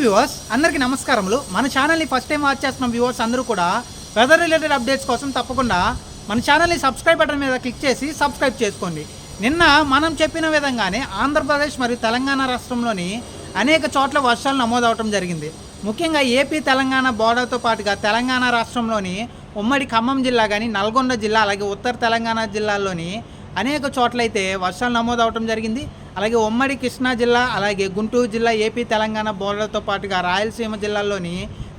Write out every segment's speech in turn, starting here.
Viewers అందరికీ నమస్కారములు. మన ఛానల్ని ఫస్ట్ టైం వాచ్ చేస్తున్న వ్యూవర్స్ అందరూ కూడా వెదర్ రిలేటెడ్ అప్డేట్స్ కోసం తప్పకుండా మన ఛానల్ని సబ్స్క్రైబ్ బటన్ మీద క్లిక్ చేసి సబ్స్క్రైబ్ చేసుకోండి. నిన్న మనం చెప్పిన విధంగానే ఆంధ్రప్రదేశ్ మరియు తెలంగాణ రాష్ట్రంలోని అనేక చోట్ల వర్షాలు నమోదవటం జరిగింది. ముఖ్యంగా ఏపీ తెలంగాణ బోర్డర్తో పాటుగా తెలంగాణ రాష్ట్రంలోని ఉమ్మడి ఖమ్మం జిల్లా కానీ నల్గొండ జిల్లా అలాగే ఉత్తర తెలంగాణ జిల్లాల్లోని అనేక చోట్లయితే వర్షాలు నమోదవటం జరిగింది. అలాగే ఉమ్మడి కృష్ణా జిల్లా అలాగే గుంటూరు జిల్లా ఏపీ తెలంగాణ బోర్డర్తో పాటుగా రాయలసీమ జిల్లాల్లోని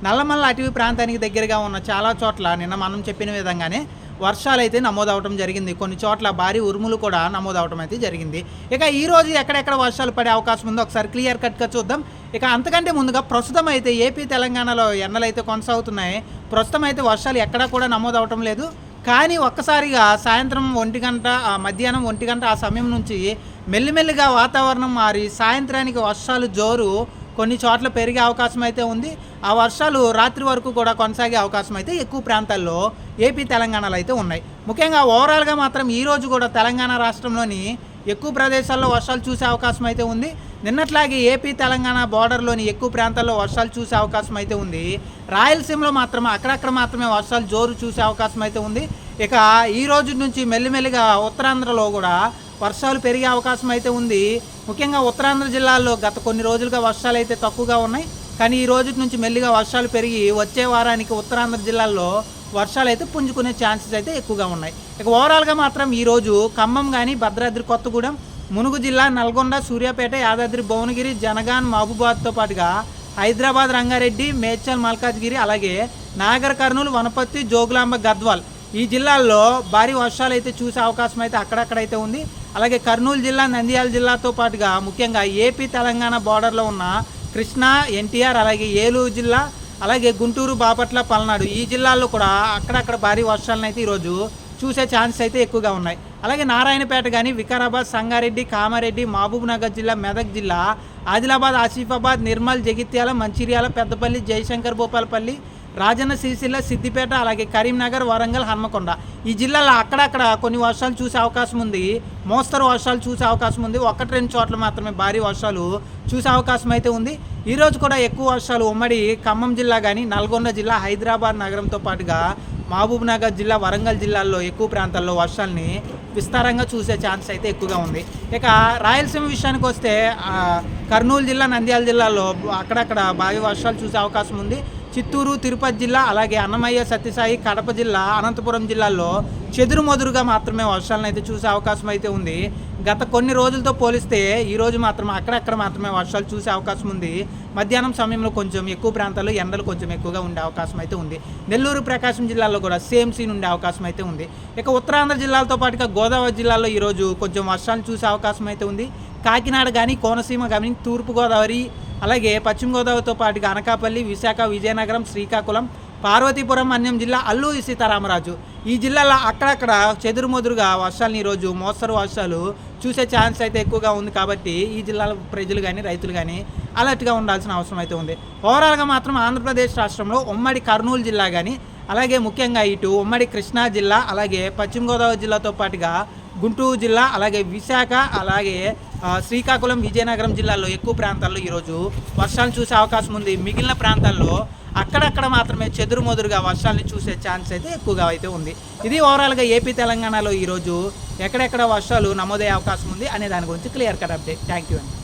నల్లమల్ల అటవీ ప్రాంతానికి దగ్గరగా ఉన్న చాలా చోట్ల నిన్న మనం చెప్పిన విధంగానే వర్షాలు అయితే నమోదవటం జరిగింది. కొన్ని చోట్ల భారీ ఉరుములు కూడా నమోదవటం అయితే జరిగింది. ఇక ఈ రోజు ఎక్కడెక్కడ వర్షాలు పడే అవకాశం ఉందో ఒకసారి క్లియర్ కట్గా చూద్దాం. ఇక అంతకంటే ముందుగా ప్రస్తుతం అయితే ఏపీ తెలంగాణలో ఎండలు అయితే కొనసాగుతున్నాయి. ప్రస్తుతం అయితే వర్షాలు ఎక్కడా కూడా నమోదవటం లేదు. కానీ ఒక్కసారిగా సాయంత్రం ఒంటి గంట ఆ మధ్యాహ్నం ఒంటి గంట ఆ సమయం నుంచి మెల్లిమెల్లిగా వాతావరణం మారి సాయంత్రానికి వర్షాలు జోరు కొన్ని చోట్ల పెరిగే అవకాశం అయితే ఉంది. ఆ వర్షాలు రాత్రి వరకు కూడా కొనసాగే అవకాశం అయితే ఎక్కువ ప్రాంతాల్లో ఏపీ తెలంగాణలో అయితే ఉన్నాయి. ముఖ్యంగా ఓవరాల్గా మాత్రం ఈ రోజు కూడా తెలంగాణ రాష్ట్రంలోని ఎక్కువ ప్రదేశాల్లో వర్షాలు చూసే అవకాశం అయితే ఉంది. నిన్నట్లాగే ఏపీ తెలంగాణ బోర్డర్లోని ఎక్కువ ప్రాంతాల్లో వర్షాలు చూసే అవకాశం అయితే ఉంది. రాయలసీమలో మాత్రమే అక్కడక్కడ మాత్రమే వర్షాలు జోరు చూసే అవకాశం అయితే ఉంది. ఇక ఈ రోజు నుంచి మెల్లిమెల్లిగా ఉత్తరాంధ్రలో కూడా వర్షాలు పెరిగే అవకాశం అయితే ఉంది. ముఖ్యంగా ఉత్తరాంధ్ర జిల్లాల్లో గత కొన్ని రోజులుగా వర్షాలు అయితే తక్కువగా ఉన్నాయి. కానీ ఈ రోజు నుంచి మెల్లిగా వర్షాలు పెరిగి వచ్చే వారానికి ఉత్తరాంధ్ర జిల్లాల్లో వర్షాలు అయితే పుంజుకునే ఛాన్సెస్ అయితే ఎక్కువగా ఉన్నాయి. ఇక ఓవరాల్గా మాత్రం ఈరోజు ఖమ్మం కానీ భద్రాద్రి కొత్తగూడెం మునుగు జిల్లా నల్గొండ సూర్యాపేట యాదాద్రి భువనగిరి జనగాన్ మహబూబాద్తో పాటుగా హైదరాబాద్ రంగారెడ్డి మేడ్చల్ మల్కాజ్గిరి అలాగే నాగర్ కర్నూలు వనపర్తి జోగులాంబ గద్వాల్. ఈ జిల్లాల్లో భారీ వర్షాలు అయితే చూసే అవకాశం అయితే అక్కడక్కడైతే ఉంది. అలాగే కర్నూలు జిల్లా నంద్యాల జిల్లాతో పాటుగా ముఖ్యంగా ఏపీ తెలంగాణ బార్డర్లో ఉన్న కృష్ణా ఎన్టీఆర్ అలాగే ఏలూరు జిల్లా అలాగే గుంటూరు బాపట్ల పల్నాడు ఈ జిల్లాల్లో కూడా అక్కడక్కడ భారీ వర్షాలను అయితే ఈరోజు చూసే ఛాన్సెస్ అయితే ఎక్కువగా ఉన్నాయి. అలాగే నారాయణపేట కానీ వికారాబాద్ సంగారెడ్డి కామారెడ్డి మహబూబ్ నగర్ జిల్లా మెదక్ జిల్లా ఆదిలాబాద్ ఆసిఫాబాద్ నిర్మల్ జగిత్యాల మంచిర్యాల పెద్దపల్లి జయశంకర్ భూపాలపల్లి రాజన్న సిరిసిల్ల సిద్దిపేట అలాగే కరీంనగర్ వరంగల్ హన్మకొండ. ఈ జిల్లాలో అక్కడక్కడ కొన్ని వర్షాలు చూసే అవకాశం ఉంది. మోస్తరు వర్షాలు చూసే అవకాశం ఉంది. ఒకటి రెండు చోట్ల మాత్రమే భారీ వర్షాలు చూసే అవకాశం అయితే ఉంది. ఈరోజు కూడా ఎక్కువ వర్షాలు ఉమ్మడి ఖమ్మం జిల్లా కానీ నల్గొండ జిల్లా హైదరాబాద్ నగరంతో పాటుగా మహబూబ్నగర్ జిల్లా వరంగల్ జిల్లాల్లో ఎక్కువ ప్రాంతాల్లో వర్షాలని విస్తారంగా చూసే ఛాన్స్ అయితే ఎక్కువగా ఉంది. ఇక రాయలసీమ విషయానికి వస్తే కర్నూలు జిల్లా నంద్యాల జిల్లాలో అక్కడక్కడ భారీ వర్షాలు చూసే అవకాశం ఉంది. చిత్తూరు తిరుపతి జిల్లా అలాగే అన్నమయ్య సత్యసాయి కడప జిల్లా అనంతపురం జిల్లాల్లో చెదురుమదురుగా మాత్రమే వర్షాలను అయితే చూసే అవకాశం అయితే ఉంది. గత కొన్ని రోజులతో పోలిస్తే ఈరోజు మాత్రం అక్కడక్కడ మాత్రమే వర్షాలు చూసే అవకాశం ఉంది. మధ్యాహ్నం సమయంలో కొంచెం ఎక్కువ ప్రాంతాల్లో ఎండలు కొంచెం ఎక్కువగా ఉండే అవకాశం అయితే ఉంది. నెల్లూరు ప్రకాశం జిల్లాలో కూడా సేమ్ సీన్ ఉండే అవకాశం అయితే ఉంది. ఇక ఉత్తరాంధ్ర జిల్లాలతో పాటుగా గోదావరి జిల్లాలో ఈరోజు కొంచెం వర్షాలు చూసే అవకాశం అయితే ఉంది. కాకినాడ కానీ కోనసీమ కానీ తూర్పుగోదావరి అలాగే పశ్చిమ గోదావరితో పాటుగా అనకాపల్లి విశాఖ విజయనగరం శ్రీకాకుళం పార్వతీపురం అన్యం జిల్లా అల్లూరి సీతారామరాజు. ఈ జిల్లాలో అక్కడక్కడ చెదురుమదురుగా వర్షాలు ఈరోజు మోస్తరు వర్షాలు చూసే ఛాన్స్ అయితే ఎక్కువగా ఉంది కాబట్టి ఈ జిల్లాల ప్రజలు కానీ రైతులు కానీ అలర్ట్గా ఉండాల్సిన అవసరం అయితే ఉంది. ఓవరాల్గా మాత్రం ఆంధ్రప్రదేశ్ రాష్ట్రంలో ఉమ్మడి కర్నూలు జిల్లా కానీ అలాగే ముఖ్యంగా ఇటు ఉమ్మడి కృష్ణా జిల్లా అలాగే పశ్చిమ గోదావరి జిల్లాతో పాటుగా గుంటూరు జిల్లా అలాగే విశాఖ అలాగే శ్రీకాకుళం విజయనగరం జిల్లాల్లో ఎక్కువ ప్రాంతాల్లో ఈరోజు వర్షాలు చూసే అవకాశం ఉంది. మిగిలిన ప్రాంతాల్లో అక్కడక్కడ మాత్రమే చెదురుమదురుగా వర్షాలను చూసే ఛాన్స్ అయితే ఎక్కువగా అయితే ఉంది. ఇది ఓవరాల్గా ఏపీ తెలంగాణలో ఈరోజు ఎక్కడెక్కడ వర్షాలు నమోదయ్యే అవకాశం ఉంది అనే దాని గురించి clear cut update. Thank you అండి.